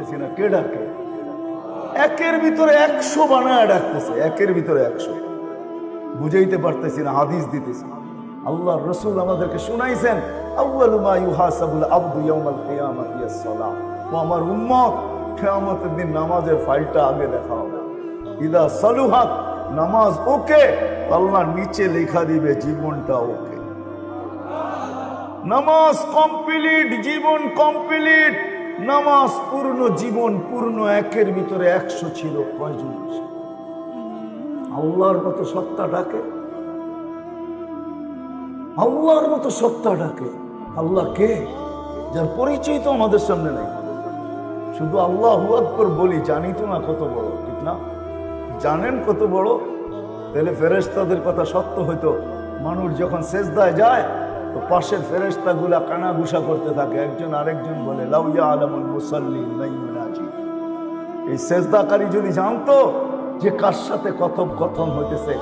পারতেছি না, কে ডাকে? একের ভিতরে একশো বানায় ডাকতেছে, একের ভিতরে একশো। বুঝাইতে পারতেছি না, হাদিস দিতেছি। আল্লাহ রসুল আমাদেরকে শুনাইছেন আমার উম্মত, কিয়ামতের দিন নামাজের ফাইলটা আগে দেখা হবে। ইদা সালুহাত, নামাজ ওকে, আল্লাহ নিচে লেখা দিবে, জীবনটা ওকে। নামাজ কমপ্লিট, জীবন কমপ্লিট। নামাজ পূর্ণ, জীবন পূর্ণ, একের ভিতরে একশো ছিল কয়জন? আল্লাহর মতো সত্তা ডাকে? আল্লাহর মতো সত্তা ডাকে? আল্লাহ কে? যার পরিচয় তো আমাদের সামনে নেই। শুধু আল্লাহ আকবর বলি, জানি তো না কত বড়, ঠিক না? জানেন কত বড়? তাহলে ফেরেস্তাদের কথা সত্য হইতো। মানুষ যখন সেজদায় যায় তো পাশের কানা ঘুষা করতে থাকে। একজন আরেকজন বলে লাউয়া আলমুল মুসাল্লি নাইমুনাজি এই সেজদাকারী যদি জানতো যে কার সাথে কথোপকথন হইতেছে,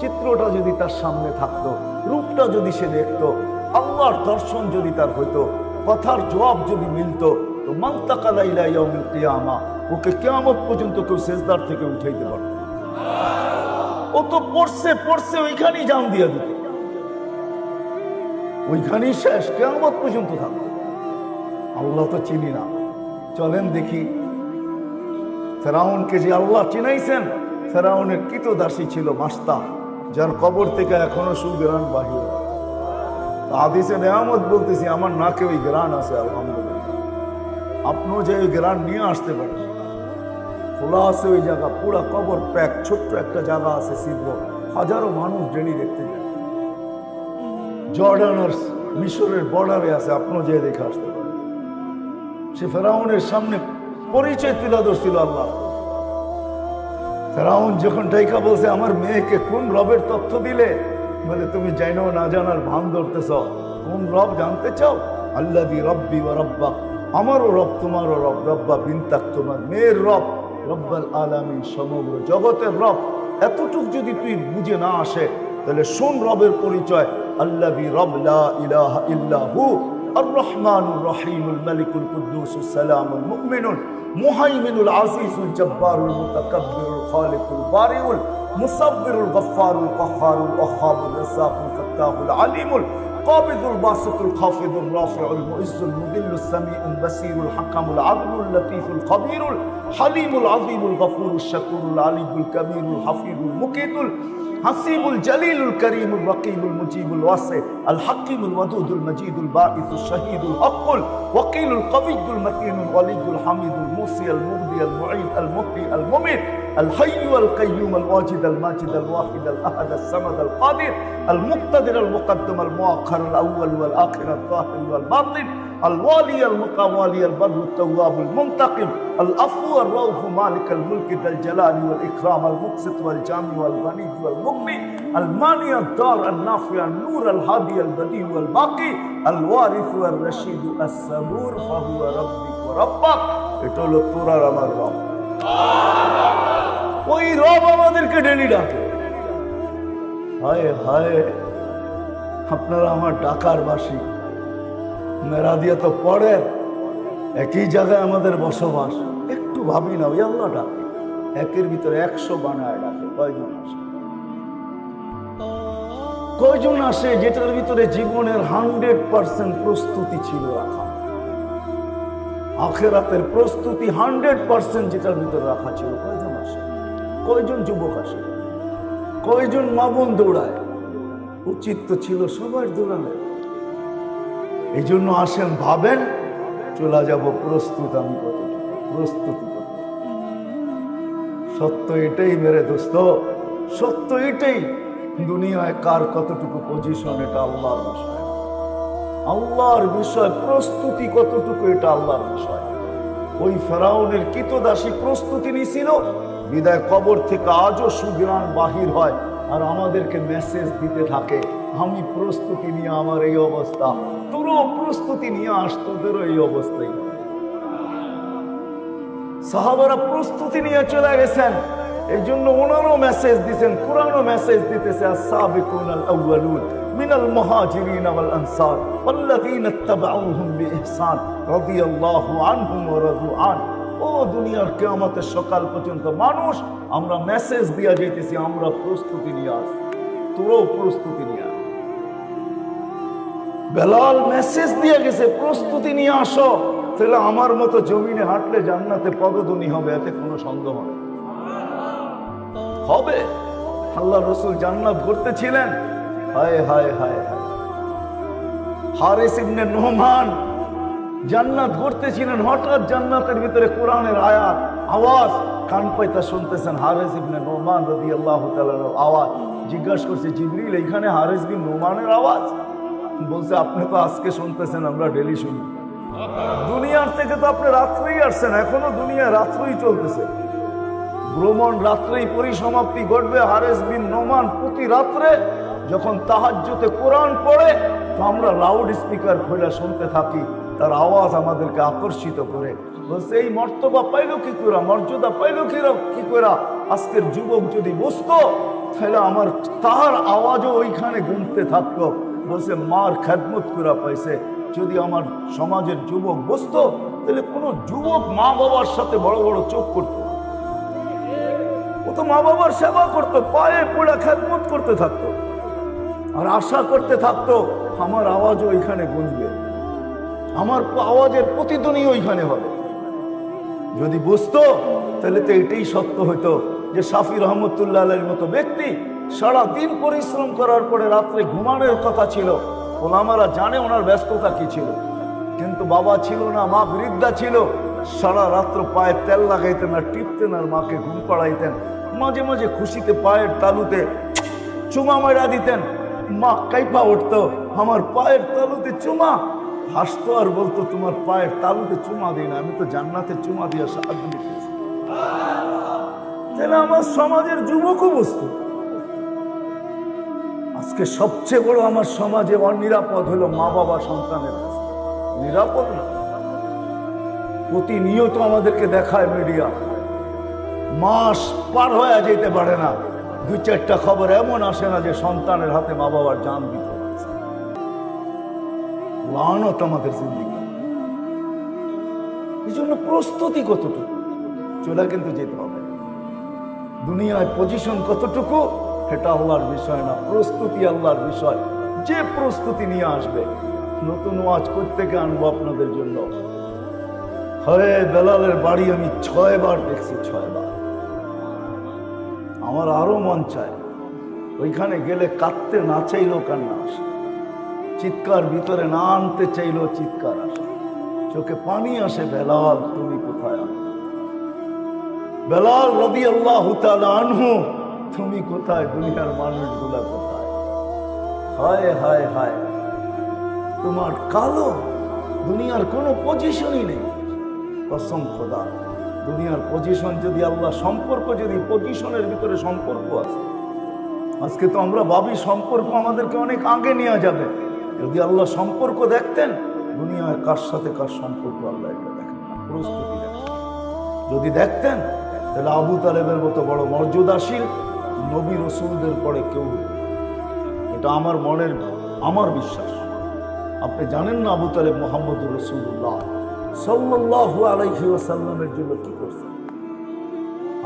চিত্রটা যদি তার সামনে থাকতো, রূপটা যদি সে দেখতো, আল্লাহর দর্শন যদি তার হইতো, কথার জবাব যদি মিলতো, তো মান্তাকালাইলা ইয়াউমিল কিয়ামা, ওকে কিয়ামত পর্যন্ত কেউ সেজদার থেকে উঠাইতে পারত ও তো পড়ছে পড়ছে, ওইখানেই জান দিয়ে দিত। ওইখানেই শেষ কেমন পর্যন্ত থাকতো আল্লাহ তো চিনি না। চলেন দেখি। ফেরাউনকে যে আল্লাহ চিনাইছেন, ফেরাউনের কিত দাসী ছিল মাস্তা, যার কবর থেকে এখনও সুগ্রাণ বাহির। হাদিসে নেয়ামত বলতেছি, আমার নাকে ওই গ্রান আছে, আলহামদুলিল্লাহ। আপনিও যে ওই গ্রান নিয়ে আসতে পারেন। খোলা আছে ওই জায়গা, পুরা কবর প্যাক, ছোট্ট একটা জায়গা আছে, ছিদ্র। হাজারো মানুষ ডেলি দেখতে যায়। জর্ডান আর মিশরের বর্ডারে আছে, আপনিও যে দেখে আসতে পারেন। সে ফেরাউনের সামনে পরিচয় তুলে ধরছিল আল্লাহ। ফেরাউন যখন টাইকা বলছে, আমার মেয়েকে কোন রবের তথ্য দিলে? বলে, তুমি জানো না জানার ভান ধরতেছ। কোন রব জানতে চাও? আল্লাহ দি রব্বি ও রব্বা, আমারও রব, তোমারও রব। রব্বা বিনতাক, তোমার মেয়ের রব। রব্বাল আলামিন সমগ্র জগতের রব। এতটুক যদি তুই বুঝে না আসে তাহলে শোন রবের পরিচয় আল্লাহ রব লা ইলাহা ইল্লাহু الرحمن الرحيم الملك القدوس السلام المؤمن المهيمن العزيز الجبار المتكبر الخالق البارئ المصور الغفار القهار الوهاب الرزاق الفتاح العليم القابض الباسط الخافض الرافع المعز المذل السميع البصير الحكم العدل اللطيف الخبير الحليم العظيم الغفور الشكور العلي الكبير الحفيظ المقيت حسيب الجليل الكريم الرقيب المجيب الواسع الحكيم الودود المجيد الباعث الشهيد الحق الوكيل القوي المتين الولي الحميد الموصي المبدي المعيد المحيي المميت الحي القيوم الواجد الماجد الواحد الأحد الصمد القادر المقتدر المقدم المؤخر الأول والآخر الظاهر والباطن الوالي المتوالي البر التواب المنتقم العفو الرؤوف مالك الملك ذا الجلال والاكرام المقسط والجامع والغني والمغني المانع الدار النافع النور الهادي البديع والباقي الوارث والرشيد الصبور فهو ربك وربك এটা হলো তোর আর আমার রব ওই রব আমাদেরকে ডেলি ডাকে হায় হায় আপনারা আমার ডাকার বাসী মেরা দিয়ে তো পড়েন একই জায়গায় আমাদের বসবাস। একটু ভাবি না, ওই আল্লাহ ডাকে একের ভিতরে একশো বানায় ডাকে কয়জন আসে? কয়জন আসে যেটার ভিতরে জীবনের হান্ড্রেড পার্সেন্ট প্রস্তুতি ছিল রাখা? আখেরাতের প্রস্তুতি হান্ড্রেড পার্সেন্ট যেটার ভিতরে রাখা ছিল। কয়জন আসে? কয়জন যুবক আসে? কয়জন মা বোন দৌড়ায়? উচিত তো ছিল সবার দৌড়ানোর। এই জন্য আসেন, ভাবেন, চলে যাব প্রস্তুত আমি কতটুকু, প্রস্তুতি সত্য এটাই মেরে দোস্ত, সত্য এটাই। দুনিয়ায় কার কতটুকু পজিশন এটা আল্লাহর বিষয়। আল্লাহর বিষয়, প্রস্তুতি কতটুকু এটা আল্লাহর বিষয়। ওই ফেরাউনের কিতদাসী প্রস্তুতি নিছিল, বিদায় কবর থেকে আজও সুগ্রাণ বাহির হয়, আর আমাদেরকে মেসেজ দিতে থাকে, আমি প্রস্তুতি নিয়ে আমার এই অবস্থা। তোরও প্রস্তুতি নিয়ে আস তোদেরও এই অবস্থাই সাহাবারা প্রস্তুতি নিয়ে চলে গেছেন এই জন্য ওনারও মেসেজ দিছেন কোরআনও মেসেজ দিতেছে السابقون الأولون من المهاجرين والأنصار والذين اتبعوهم بإحسان رضي الله عنهم ورضوا عنه ও দুনিয়ার কেয়ামতের সকাল পর্যন্ত মানুষ আমরা মেসেজ দিয়া যাইতেছি আমরা প্রস্তুতি নিয়ে আস তোরও প্রস্তুতি নিয়ে আস বেলাল মেসেজ দিয়ে গেছে, প্রস্তুতি নিয়ে আসো। তাহলে আমার মতো জমিনে হাঁটলে জান্নাতে পদধ্বনি হবে, এতে কোনো সন্দেহ হবে। আল্লাহ রসুল জান্নাত করতেছিলেন হায় হায় হায় হায়। হারিস ইবনে নোহমান জান্নাত করতেছিলেন হঠাৎ জান্নাতের ভিতরে কোরআনের আয়াত, আওয়াজ, কান পাইতা শুনতেছেন হারিস ইবনে নোমান রবি আল্লাহ আওয়াজ। জিজ্ঞাসা করছে, জিবরিল এখানে হারিস বিন নোমানের আওয়াজ? বলছে, আপনি তো আজকে শুনতেছেন, আমরা ডেলি শুনি। দুনিয়ার থেকে তো আপনি রাত্রেই আসছেন, এখনও দুনিয়া রাত্রেই চলতেছে। ভ্রমণ রাত্রেই পরিসমাপ্তি ঘটবে, হারেস বিন নোমান প্রতি রাত্রে যখন তাহাজ্জুতে কোরআন পড়ে, তো আমরা লাউড স্পিকার খোলা শুনতে থাকি, তার আওয়াজ আমাদেরকে আকর্ষিত করে। বলছে, এই মর্তবা পাইল কি করে মর্যাদা পাইল কি কি করে আজকের যুবক যদি বসতো তাহলে আমার তার আওয়াজও ওইখানে গুনতে থাকতো। বলছে, মার খেদমত করে পাইছে। যদি আমার সমাজের যুবক বসতো, তাহলে কোনো যুবক মা বাবার সাথে বড় বড় চোখ করতো। ও তো মা বাবার সেবা করতো, পায়ে পড়ে খেদমত করতে থাকতো। আর আশা করতে থাকতো, আমার আওয়াজও ওইখানে গুঁজবে আমার আওয়াজের প্রতিধ্বনি ওইখানে হবে। যদি বুঝতো তাহলে তো এটাই সত্য হইতো যে সাফি রহমতুল্লাহ মতো ব্যক্তি সারা দিন পরিশ্রম করার পরে রাত্রে ঘুমানোর কথা ছিল। ওনামারা জানে ওনার ব্যস্ততা কি ছিল। কিন্তু বাবা ছিল না, মা বৃদ্ধা ছিল। সারা রাত্র পায়ে তেল লাগাইতেন আর টিপতেন আর মাকে ঘুম পাড়াইতেন। মাঝে মাঝে খুশিতে পায়ের তালুতে চুমা মারা দিতেন। মা কাইপা উঠতো, আমার পায়ের তালুতে চুমা? হাসতো আর বলতো, তোমার পায়ের তালুতে চুমা দিই না, আমি তো জান্নাতে চুমা দিয়ে সাহায্য দিতেছি তাহলে আমার সমাজের যুবকও বুঝতো। আজকে সবচেয়ে বড় আমার সমাজে অনিরাপদ হলো মা বাবা সন্তানের কাছে। নিরাপদ না। প্রতিনিয়ত আমাদেরকে দেখায় মিডিয়া। মাস পার হয়ে যেতে পারে না। দুই চারটা খবর এমন আসে না যে সন্তানের হাতে মা বাবার জান দিতে লানত আমাদের জিন্দিগি। এই জন্য প্রস্তুতি কতটুকু? চলে কিন্তু যেতে হবে। দুনিয়ায় পজিশন কতটুকু? এটা আল্লাহর বিষয় না, প্রস্তুতি আল্লাহর বিষয়। যে প্রস্তুতি নিয়ে আসবে, নতুন ওয়াজ থেকে আনব আপনাদের জন্য। হরে বেলালের বাড়ি আমি ছয় বার দেখছি ছয় বার আমার আরও মন চায়, ওইখানে গেলে কাঁদতে না চাইলেও কান্না আসে। চিৎকার ভিতরে না আনতে চাইলেও চিৎকার আসে। চোখে পানি আসে, বেলাল, তুমি কোথায় আনো বেলাল রবি আল্লাহ আনহু তুমি কোথায়? দুনিয়ার মানুষগুলা কোথায়? হায় হায় হায়। তোমার কালো দুনিয়ার কোনো পজিশনই নেই। কসম খোদা। দুনিয়ার পজিশন যদি আল্লাহ, সম্পর্ক যদি পজিশনের ভিতরে সম্পর্ক আছে, আজকে তো আমরা ভাবি সম্পর্ক আমাদেরকে অনেক আগে নেওয়া যাবে। যদি আল্লাহ সম্পর্ক দেখতেন, দুনিয়ায় কার সাথে কার সম্পর্ক আল্লাহ এটা দেখেন না, প্রস্তুতি দেখেন। যদি দেখতেন, তাহলে আবু তালেবের মতো বড় মর্যাদাশীল নবী রসুলদের পরে কেউ এটা আমার মনের, আমার বিশ্বাস। আপনি জানেন না আবু তালেব মোহাম্মদ রসুল্লাহ সাল্লাহু আলাইহি ওয়াসাল্লামের জন্য কি করছেন?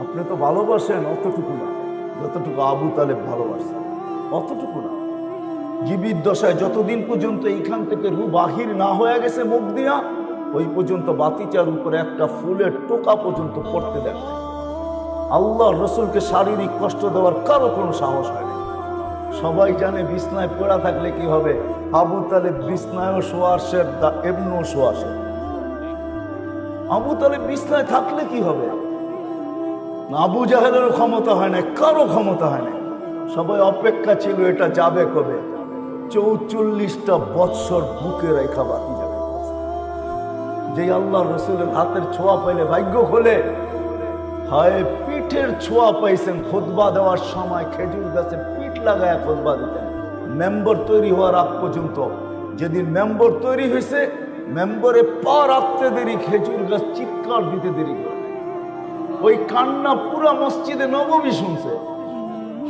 আপনি তো ভালোবাসেন, অতটুকু না। যতটুকু আবু তালেব ভালোবাসেন অতটুকু না। জীবিত দশায় যতদিন পর্যন্ত এইখান থেকে রু বাহির না হয়ে গেছে মুখ দিয়া, ওই পর্যন্ত বাতিচার উপরে একটা ফুলের টোকা পর্যন্ত পড়তে নাই। আল্লাহ রসুলকে শারীরিক কষ্ট দেওয়ার কারও কোনো সাহস হয় সবাই জানে বিছনায় পড়া থাকলে কি হবে? আবু তালেব বিছনায়ও শোয়াশের এমনও শোয়াশের আবু তালেব বিছনায় থাকলে কি হবে? আবু জাহেলেরও ক্ষমতা হয় না কারও ক্ষমতা হয় না সবাই অপেক্ষা ছিল, এটা যাবে কবে? চৌচল্লিশটা বৎসর বুকে রেখা বাতি যাবে। যে আল্লাহ রসুলের হাতের ছোঁয়া পাইলে ভাগ্য খোলে হায়, পিঠের ছোঁয়া পাইছেন, খোদবা দেওয়ার সময় খেজুর গাছে পিঠ লাগায় খোদবা দিতেন। মেম্বার তৈরি হওয়ার আগ পর্যন্ত, যেদিন মেম্বার তৈরি হয়েছে মেম্বারে পা রাখতে দেরি, খেজুর গাছ চিৎকার দিতে দেরি করে ওই কান্না পুরা মসজিদে নবমী শুনছে।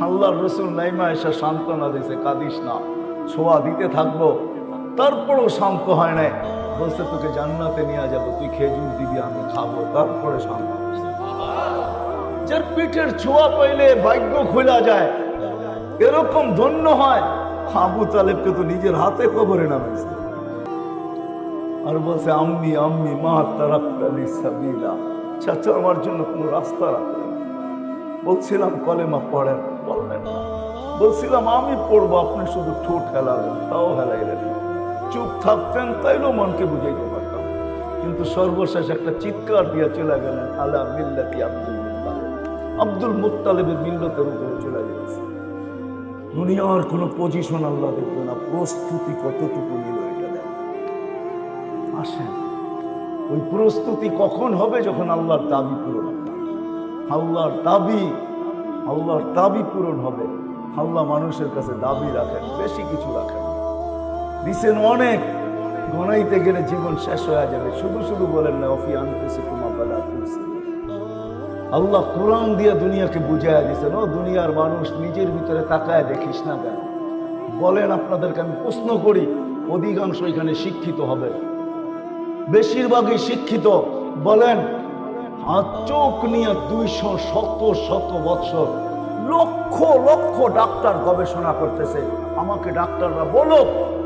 আল্লাহ রসুল নাইমা এসে সান্ত্বনা দিছে, কাঁদিস না, ছোঁয়া দিতে থাকব। তারপরও শান্ত হয় নাই। বলছে, তোকে জান্নাতে নিয়ে যাব, তুই খেজুর দিবি, আমি খাব। তারপরে সামনে যার পিঠের ছোঁয়া পাইলে ভাগ্য খোলা যায়। এরকম ধন্য হয়, আবু তালেবকে তো নিজের হাতে কবরে নামাইছে। আর বলছে আম্মি আম্মি মা তারাক্তালি সাবিলা। চাচা, আমার জন্য কোনো রাস্তা না। বলছিলাম, কলেমা পড়েন, বললেন না। বলছিলাম, আমি পড়ব, আপনি শুধু ঠোঁট হেলাবেন, তাও হেলাইলেন চুপ থাকতেন, তাইলেও মনকে বুঝাইতে পারতাম। কিন্তু সর্বশেষ একটা চিৎকার দিয়ে চলে গেলেন, আলা মিল্লাতি আব্দুল মুত্তালিব আব্দুল মুত্তালিবের মিল্লতের উপরে চলে গেছে। দুনিয়ার কোনো পজিশন আল্লাহ দেখবে না, প্রস্তুতি কতটুকু নিল এটা দেখ। আসেন, ওই প্রস্তুতি কখন হবে যখন আল্লাহর দাবি পূরণ হবে? দাবি, আল্লাহর দাবি পূরণ হবে। আল্লাহ মানুষের কাছে দাবি রাখেন, বেশি কিছু রাখেন। দিছেন অনেক, গনাইতে গেলে জীবন শেষ হয়ে যাবে। শুধু শুধু বলেন না, অফি আনতেছে কুমা বেলা তুলসি আল্লাহ কোরআন দিয়ে দুনিয়াকে বুঝাইয়া দিছেন, ও দুনিয়ার মানুষ, নিজের ভিতরে তাকায় দেখিস না কেন? বলেন আপনাদেরকে, আমি প্রশ্ন করি, অধিকাংশ এখানে শিক্ষিত হবে। বেশিরভাগই শিক্ষিত। বলেন চোখ নিয়ে দুইশো শত শত বৎসর লক্ষ লক্ষ ডাক্তার গবেষণা করতেছে। আমাকে ডাক্তাররা বলো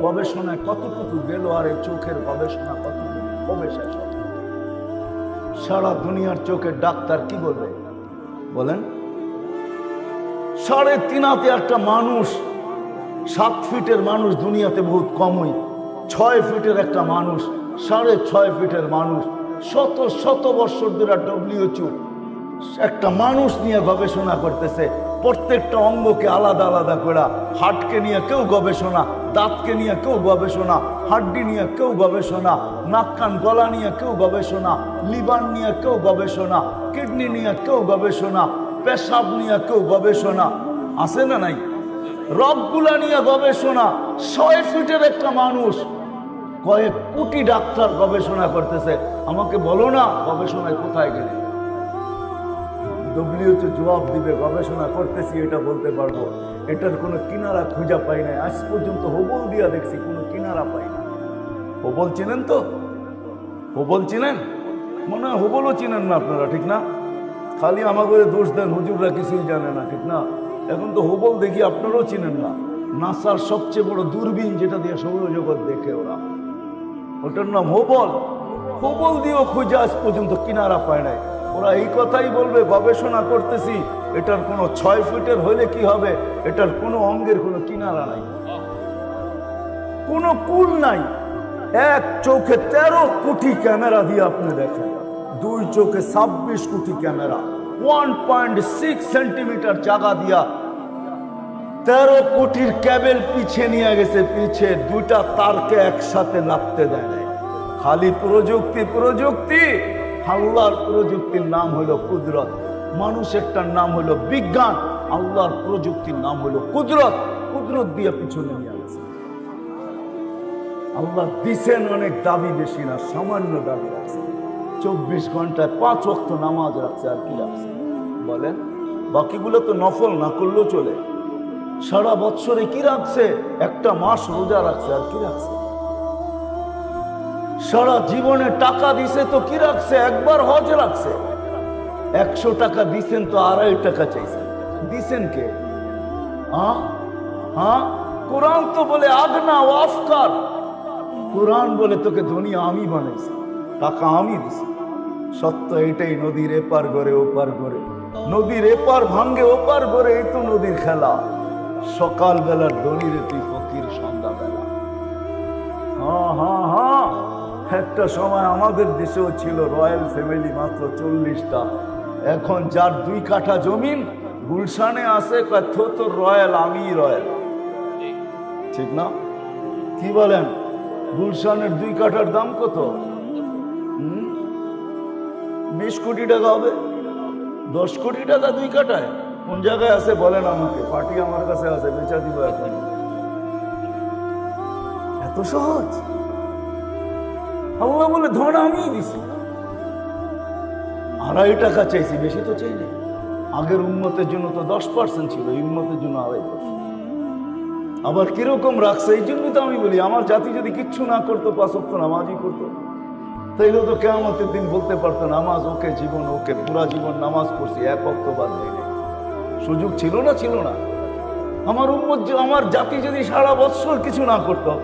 গবেষণায় কতটুকু গেল আর এই চোখের গবেষণা কতটুকু কবে শেষ হবে সারা দুনিয়ার চোখে ডাক্তার কি বলবে? বলেন। সাড়ে তিনাতে একটা মানুষ, সাত ফিটের মানুষ দুনিয়াতে বহুত কমই, ছয় ফিটের একটা মানুষ, সাড়ে ছয় ফিটের মানুষ, শত শত বৎসর ধরে ডব্লিউচু একটা মানুষ নিয়ে গবেষণা করতেছে। প্রত্যেকটা অঙ্গকে আলাদা আলাদা করা, হাটকে নিয়ে কেউ গবেষণা, দাঁতকে নিয়ে কেউ গবেষণা, হাড্ডি নিয়ে কেউ গবেষণা, নাক কান গলা নিয়ে কেউ গবেষণা, লিভার নিয়ে কেউ গবেষণা, কিডনি নিয়ে কেউ গবেষণা, পেশাব নিয়ে কেউ গবেষণা। আছে না নাই? রবগুলা নিয়ে গবেষণা, ছয় ফিটের একটা মানুষ কয়েক কোটি ডাক্তার গবেষণা করতেছে। আমাকে বলো না গবেষণায় কোথায় গেলে? ডব্লিউএচও জবাব দিবে, গবেষণা করতেছি, এটা বলতে পারব। এটার কোনো কিনারা খুঁজা পাই নাই। আজ পর্যন্ত হোবল দিয়া দেখছি, কোনো কিনারা পাই না হোবল চিনেন তো? হোবল চিনেন? মনে হয় হবলও চিনেন না আপনারা, ঠিক না? খালি আমাকে দোষ দেন, হুজুররা কিছুই জানে না, ঠিক না? এখন তো হোবল দেখি আপনারাও চিনেন না। নাসার সবচেয়ে বড় দূরবীন যেটা দিয়ে সৌরজগৎ দেখে ওরা। ওটার নাম হবল। হোবল দিয়েও খুঁজে আজ পর্যন্ত কিনারা পায় নাই। ওরা এই কথাই বলবে, গবেষণা করতেছি। এটার কোনো ছয় ফুটের হলে কি হবে? এটার কোনো অঙ্গের কোনো কিনারা নাই। কোনো কুল নাই। এক চোখে তেরো কোটি ক্যামেরা দিয়ে আপনি দেখেন। দুই চোখে ছাব্বিশ কোটি camera. One point six centimetre জায়গা দিয়া তেরো কোটির ক্যাবেল পিছিয়ে নিয়ে গেছে পিছে দুইটা তারকে একসাথে নাপতে দেয় খালি প্রযুক্তি প্রযুক্তি। আল্লাহর প্রযুক্তির নাম হলো কুদরত। মানুষেরটার নাম হলো বিজ্ঞান, আল্লাহর প্রযুক্তির নাম হলো কুদরত। কুদরত দিয়ে পিছনে নিয়ে গেছে আল্লাহ দিছেন অনেক দাবি বেশি না, সামান্য দাবি রাখছে চব্বিশ ঘন্টায় পাঁচ অক্ত নামাজ রাখছে আর কি রাখছে বলেন, বাকিগুলো তো নফল না করলেও চলে। সারা বৎসরে কি রাখছে? একটা মাস রোজা রাখছে আর কি রাখছে? সারা জীবনে টাকা দিছে তো কি রাখছে? একবার হজ রাখছে। একশো টাকা দিছেন তো আড়াই টাকা চাইছে। দিছেন কে? হ্যাঁ? হ্যাঁ? কোরআন তো বলে আগনা ও আফকার। কোরআন বলে, তোকে দুনিয়া আমি বানাইছি, টাকা আমি দিছি। সত্য এটাই, নদীর এপার গড়ে, ওপার গড়ে। নদীর এপার ভাঙ্গে, ওপার গড়ে, এই তো নদীর খেলা। সকাল বেলার দড়িরে তুই ফকির সন্ধ্যা একটা সময় আমাদের দেশেও ছিল রয়্যাল ফ্যামিলি মাত্র চল্লিশটা। এখন যার দুই কাঠা জমিন, গুলশানে আছে তো রয়্যাল আমি রয়্যাল। ঠিক না? কি বলেন? গুলশানের দুই কাঠার দাম কত? বিশ কোটি টাকা হবে। দশ কোটি টাকা দুই কাঠায়? কোন জায়গায় আছে বলেন আমাকে? পার্টি আমার কাছে আছে, বেচা দিব এখন। এত সহজ? আল্লাহ বলে ধন আমিই দিছি। আড়াই টাকা চাইছি, বেশি তো চাইনি আগের উন্মতের জন্য তো দশ পার্সেন্ট ছিল, এই উন্মতের জন্য আড়াই পার্সেন্ট। আবার কীরকম রাখছে, এই জন্যই তো আমি বলি, আমার জাতি যদি কিচ্ছু না করতো, পাঁচ অক্ট নামাজই করতো তাইলে তো কেমতের দিন বলতে পারতো, নামাজ ওকে জীবন, ওকে পুরা জীবন নামাজ পড়ছি, এক অক্ট বাদ দিলে সুযোগ ছিল না ছিল না। আমার উম্মত যে- আমার জাতি যদি সারা বৎসর কিছু না করতো